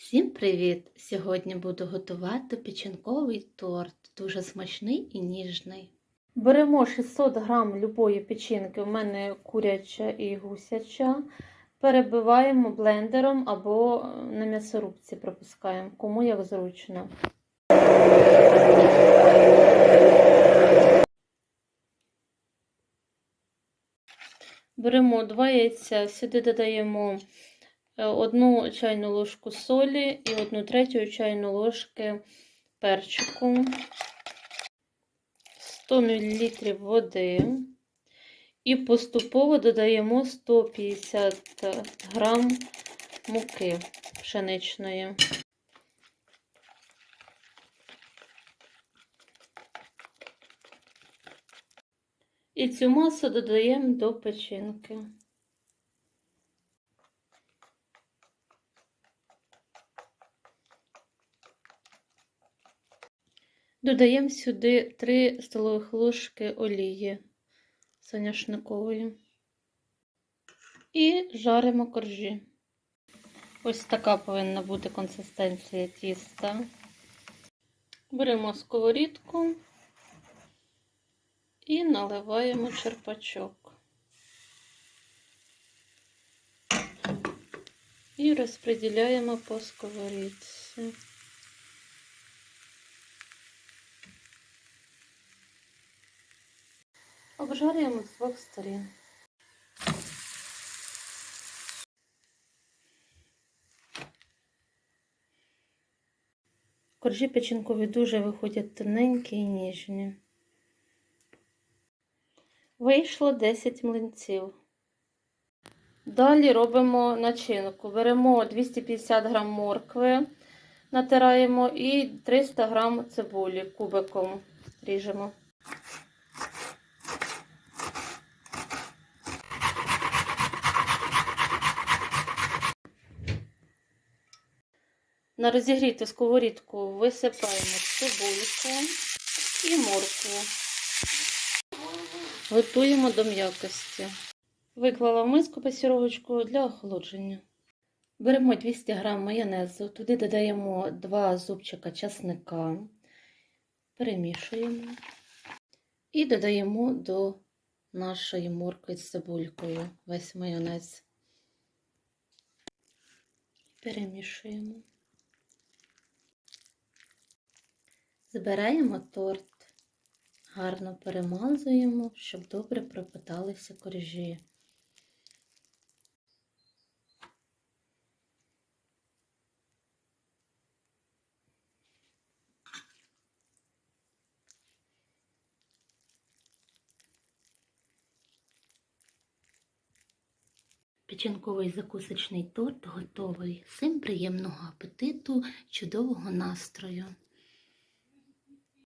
Всім привіт! Сьогодні буду готувати печінковий торт, дуже смачний і ніжний. Беремо 600 грам любої печінки, у мене куряча і гусяча. Перебиваємо блендером або на м'ясорубці пропускаємо, кому як зручно. Беремо два яйця, сюди додаємо е, одну чайну ложку солі і одну третю чайну ложки перчику, 100 мл води і поступово додаємо 150 грам муки пшеничної. І цю масу додаємо до печінки. Додаємо сюди 3 столових ложки олії соняшникової. І жаримо коржі. Ось така повинна бути консистенція тіста. Беремо сковорідку і наливаємо черпачок. І розподіляємо по сковорідці. Обжарюємо з двох сторін. Коржі печінкові дуже виходять тоненькі і ніжні. Вийшло 10 млинців. Далі робимо начинку. Беремо 250 г моркви, натираємо і 300 г цибулі кубиком ріжемо. На розігріту сковорідку висипаємо цибульку і моркву. Готуємо до м'якості. Виклала в миску пасіровочку для охолодження. Беремо 200 г майонезу, туди додаємо 2 зубчика часника, перемішуємо і додаємо до нашої моркви з цибулькою весь майонез. Перемішуємо. Збираємо торт. Гарно перемазуємо, щоб добре пропиталися коржі. Печінковий закусочний торт готовий. Всім приємного апетиту, чудового настрою!